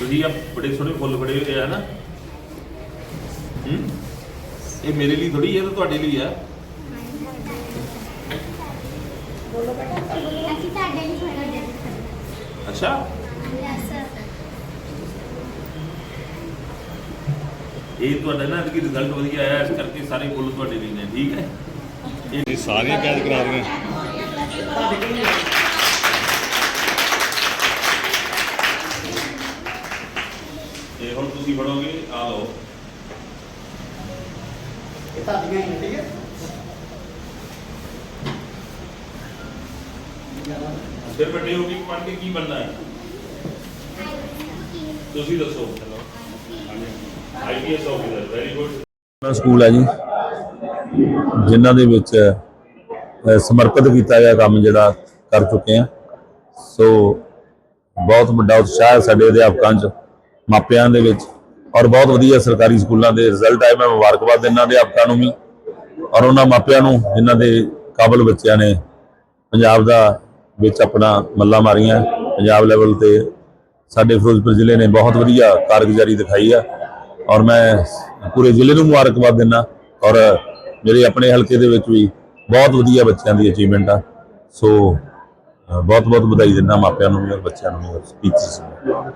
ਤੁਸੀਂ ਆ ਬੜੇ ਸੋਹਣੇ ਫੁੱਲ ਫੜੇ ਹੋਏ ਆ ਨਾ ਹੂੰ ਇਹ ਮੇਰੇ ਲਈ ਥੋੜੀ ਇਹ ਤਾਂ ਤੁਹਾਡੇ ਲਈ ਆ। ਅਸੀਂ ਤੁਹਾਡੇ ਲਈ ਥੋੜਾ ਜਿਹਾ ਅੱਛਾ ਇਹ ਤੁਹਾਡਾ ਨਾ ਕਿ ਰਿਜ਼ਲਟ ਵਧੀਆ ਆਇਆ ਇਸ ਕਰਕੇ ਸਾਰੇ ਫੁੱਲ ਤੁਹਾਡੇ ਲਈ ਨੇ ਠੀਕ ਹੈ? ਇਹ ਸਾਰੀਆਂ ਕੈਦ ਕਰਾ ਰਹੀਆਂ ਇਹ ਹੁਣ ਤੁਸੀਂ ਫੜੋਗੇ ਆ ਲਓ। ਇਹ ਤੁਹਾਡੀਆਂ ਹੀ ਨੇ, ਠੀਕ ਹੈ? ਫਿਰ ਵੱਡੇ ਹੋ ਕੇ ਪੜ੍ਹ ਕੇ ਕੀ ਬਣਨਾ ਹੈ? ਤੁਸੀਂ ਦੱਸੋ। ਆਈਪੀਐਸ ਆਫੀਸਰ ਵੈਰੀ ਗੁੱਡ ਆਪਣਾ ਸਕੂਲ ਹੈ ਜੀ ਜਿਨ੍ਹਾਂ ਦੇ ਵਿੱਚ ਸਮਰਪਿਤ ਕੀਤਾ ਗਿਆ ਕੰਮ ਜਿਹੜਾ ਕਰ ਚੁੱਕੇ ਆ ਸੋ ਬਹੁਤ ਵੱਡਾ ਉਤਸ਼ਾਹ ਹੈ ਸਾਡੇ ਅਧਿਆਪਕਾਂ 'ਚ। ਮਾਪਿਆਂ ਦੇ ਵਿੱਚ ਔਰ ਬਹੁਤ ਵਧੀਆ ਸਰਕਾਰੀ ਸਕੂਲਾਂ ਦੇ ਰਿਜ਼ਲਟ ਆਏ। ਮੈਂ ਮੁਬਾਰਕਬਾਦ ਦਿੰਦਾ ਅਧਿਆਪਕਾਂ ਨੂੰ ਵੀ। ਔਰ ਉਹਨਾਂ ਮਾਪਿਆਂ ਨੂੰ, ਜਿਨ੍ਹਾਂ ਦੇ ਕਾਬਲ ਬੱਚਿਆਂ ਨੇ ਪੰਜਾਬ ਦਾ ਵਿੱਚ ਆਪਣਾ ਮੱਲਾ ਮਾਰੀਆਂ। ਪੰਜਾਬ ਲੈਵਲ ਤੇ ਸਾਡੇ ਫਿਰੋਜ਼ਪੁਰ ਜ਼ਿਲ੍ਹੇ ਨੇ ਬਹੁਤ ਵਧੀਆ ਕਾਰਗੁਜ਼ਾਰੀ ਦਿਖਾਈ ਆ। ਔਰ ਮੈਂ ਪੂਰੇ ਜ਼ਿਲ੍ਹੇ ਨੂੰ ਮੁਬਾਰਕਬਾਦ ਦਿੰਦਾ। ਔਰ ਮੇਰੇ ਆਪਣੇ ਹਲਕੇ ਦੇ ਵਿੱਚ ਵੀ ਬਹੁਤ ਵਧੀਆ ਬੱਚਿਆਂ ਦੀ ਅਚੀਵਮੈਂਟ ਆ। ਸੋ ਬਹੁਤ ਬਹੁਤ ਵਧਾਈ ਦਿੰਦਾ ਮਾਪਿਆਂ ਨੂੰ ਵੀ ਔਰ ਬੱਚਿਆਂ ਨੂੰ ਵੀ। ਔਰ